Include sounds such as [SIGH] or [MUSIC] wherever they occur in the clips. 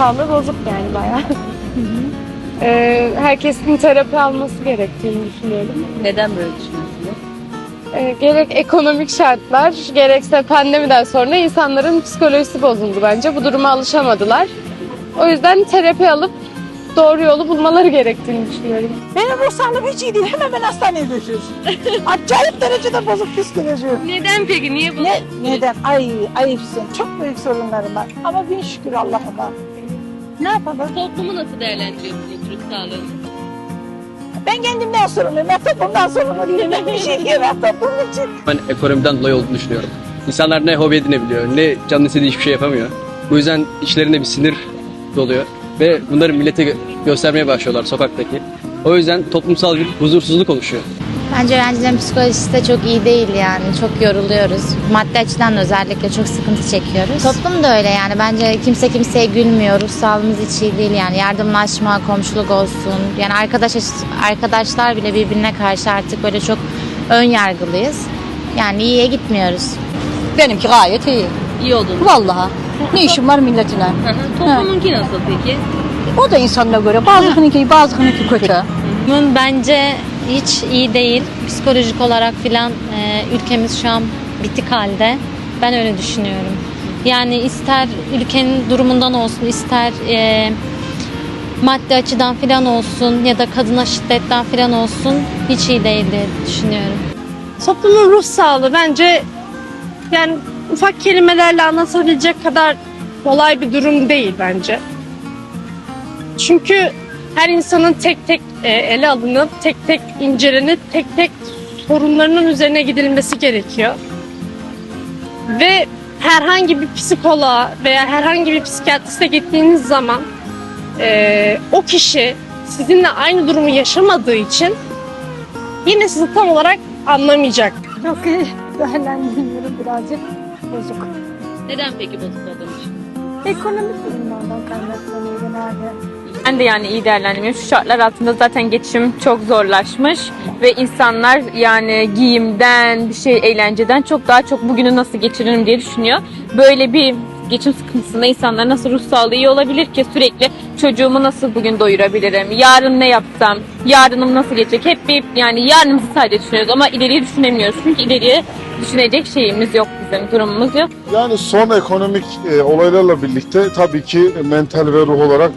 sağlığı bozuk yani bayağı. [LAUGHS] Ee, herkesin terapi alması gerektiğini düşünüyorum. Neden böyle düşünüyorsunuz? Ee, gerek ekonomik şartlar, gerekse pandemiden sonra insanların psikolojisi bozuldu bence. Bu duruma alışamadılar. O yüzden terapi alıp doğru yolu bulmaları gerektiğini düşünüyorum. Benim ruh sağlığım hiç iyi değil. Hemen ben hastaneye düşüyoruz. [LAUGHS] Acayip derecede bozuk psikoloji. Neden peki? Niye bu? Ne, neden? Ay ayıpsın. Çok büyük sorunlarım var. Ama bin şükür Allah'ıma. Ne yapalım? Toplumu nasıl değerlendiriyorsunuz ruh sağlığını? Ben kendimden sorumluyum. Ben toplumdan sorumlu değilim. Ben bir şey diyemem toplum için. Ben ekonomiden dolayı olduğunu düşünüyorum. İnsanlar ne hobi edinebiliyor, ne canlı istediği hiçbir şey yapamıyor. Bu yüzden içlerinde bir sinir doluyor. Ve bunları millete gö- göstermeye başlıyorlar sokaktaki. O yüzden toplumsal bir huzursuzluk oluşuyor. Bence öğrencilerin psikolojisi de çok iyi değil yani. Çok yoruluyoruz. Maddi açıdan da özellikle çok sıkıntı çekiyoruz. Toplum da öyle yani. Bence kimse kimseye gülmüyor. Ruh sağlığımız hiç iyi değil yani. Yardımlaşma, komşuluk olsun. Yani arkadaş arkadaşlar bile birbirine karşı artık böyle çok ön yargılıyız. Yani iyiye gitmiyoruz. Benimki gayet iyi. İyi olduğunu. Vallahi. Ne işim var milletine? Hı hı. Toplumunki nasıl peki? O da insanına göre. Bazılarınınki iyi, bazılarınınki kötü. Bunun bence hiç iyi değil. Psikolojik olarak filan e, ülkemiz şu an bitik halde. Ben öyle düşünüyorum. Yani ister ülkenin durumundan olsun, ister e, maddi açıdan filan olsun ya da kadına şiddetten filan olsun hiç iyi değil diye düşünüyorum. Toplumun ruh sağlığı bence yani ufak kelimelerle anlatabilecek kadar kolay bir durum değil bence. Çünkü her insanın tek tek e, ele alınıp tek tek incelenip tek tek sorunlarının üzerine gidilmesi gerekiyor. Ve herhangi bir psikoloğa veya herhangi bir psikiyatriste gittiğiniz zaman e, o kişi sizinle aynı durumu yaşamadığı için yine sizi tam olarak anlamayacak. Çok iyi. Değerlendirmiyorum birazcık. Bozuk. Neden peki bozuk düşünüyorsunuz? Ekonomik durumlardan kaynaklanıyor genelde. Ben de yani iyi değerlendirmiyorum. Şu şartlar altında zaten geçim çok zorlaşmış ve insanlar yani giyimden, bir şey eğlenceden çok daha çok bugünü nasıl geçiririm diye düşünüyor. Böyle bir geçim sıkıntısında insanlar nasıl ruh sağlığı iyi olabilir ki sürekli çocuğumu nasıl bugün doyurabilirim, yarın ne yapsam, yarınım nasıl geçecek hep bir yani yarınımızı sadece düşünüyoruz ama ileriyi düşünemiyoruz çünkü ileriye düşünecek şeyimiz yok bizim durumumuz yok. Yani son ekonomik e, olaylarla birlikte tabii ki mental ve ruh olarak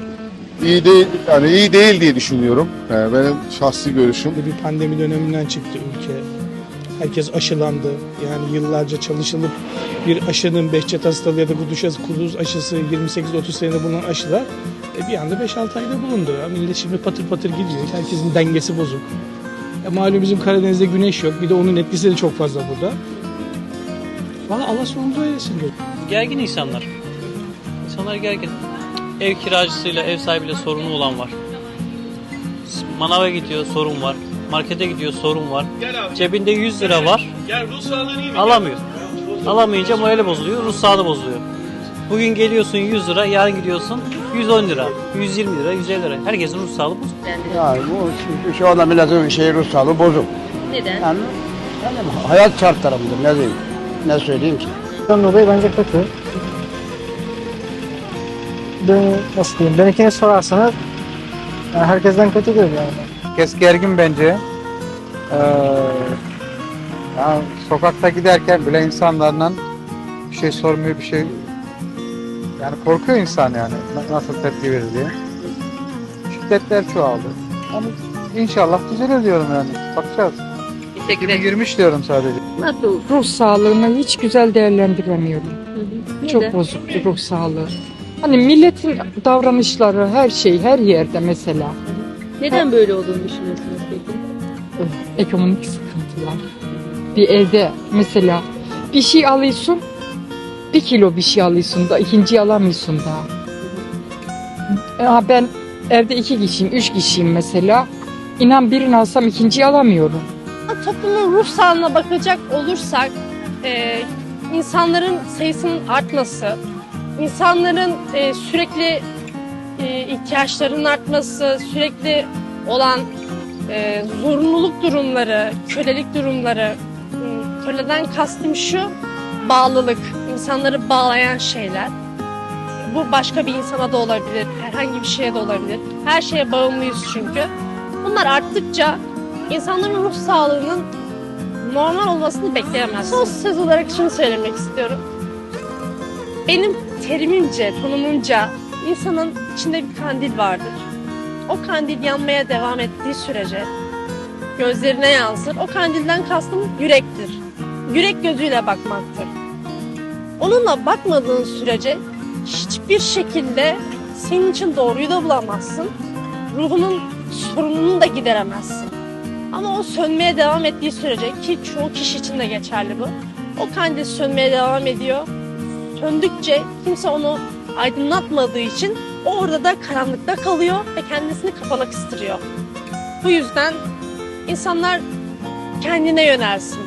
iyi değil yani iyi değil diye düşünüyorum. Yani benim şahsi görüşüm. bir pandemi döneminden çıktı ülke. Herkes aşılandı. Yani yıllarca çalışılıp bir aşının Behçet hastalığı ya da kuduz aşısı, kuduz aşısı 28-30 senede bulunan aşılar e, bir anda 5-6 ayda bulundu. Ya millet şimdi patır patır gidiyor. Herkesin dengesi bozuk. Ya malum bizim Karadeniz'de güneş yok. Bir de onun etkisi de çok fazla burada. Valla Allah sonumuzu eylesin diyor. Gergin insanlar. İnsanlar gergin. Ev kiracısıyla, ev sahibiyle sorunu olan var. Manava gidiyor, sorun var. Markete gidiyor, sorun var. Cebinde 100 lira var. Alamıyor. Alamayınca morali bozuluyor, ruh sağlığı bozuluyor. Bugün geliyorsun 100 lira, yarın gidiyorsun 110 lira, 120 lira, 150 lira. Herkesin ruh sağlığı bozuk. Yani bu çünkü şu anda milletin şey ruh sağlığı bozuk. Neden? Yani, yani hayat şartları mıdır ne diyeyim, ne söyleyeyim ki? dolayı bence kötü. Ben, nasıl diyeyim, benimkini sorarsanız herkesten kötüdür yani. Herkes gergin bence. Ee, yani sokakta giderken bile insanlarla bir şey sormuyor, bir şey yani korkuyor insan yani na- nasıl tepki verir diye. Şiddetler çoğaldı. Ama inşallah düzelir diyorum yani. Bakacağız. Teşekkür ederim. 2023 diyorum sadece. Nasıl? Ruh sağlığını hiç güzel değerlendiremiyorum. Neden? Çok bozuk bir ruh sağlığı. Hani milletin davranışları her şey her yerde mesela Neden böyle olduğunu düşünüyorsunuz peki? ekonomik sıkıntılar. Bir evde mesela bir şey alıyorsun bir kilo bir şey alıyorsun da ikinciyi alamıyorsun da. Ya ben evde iki kişiyim, üç kişiyim mesela. İnan birini alsam ikinciyi alamıyorum. Toplumun ruh sağlığına bakacak olursak e, insanların sayısının artması, insanların e, sürekli e, ihtiyaçlarının artması, sürekli olan e, zorunluluk durumları, kölelik durumları, köleden kastım şu, bağlılık, insanları bağlayan şeyler. Bu başka bir insana da olabilir, herhangi bir şeye de olabilir. Her şeye bağımlıyız çünkü. Bunlar arttıkça insanların ruh sağlığının normal olmasını bekleyemez. Son söz olarak şunu söylemek istiyorum. Benim terimimce, tanımımca insanın içinde bir kandil vardır. O kandil yanmaya devam ettiği sürece gözlerine yansır. O kandilden kastım yürektir. Yürek gözüyle bakmaktır. Onunla bakmadığın sürece hiçbir şekilde senin için doğruyu da bulamazsın. Ruhunun sorununu da gideremezsin. Ama o sönmeye devam ettiği sürece ki çoğu kişi için de geçerli bu. O kandil sönmeye devam ediyor. Söndükçe kimse onu aydınlatmadığı için o orada da karanlıkta kalıyor ve kendisini kapana kıstırıyor. Bu yüzden insanlar kendine yönelsin.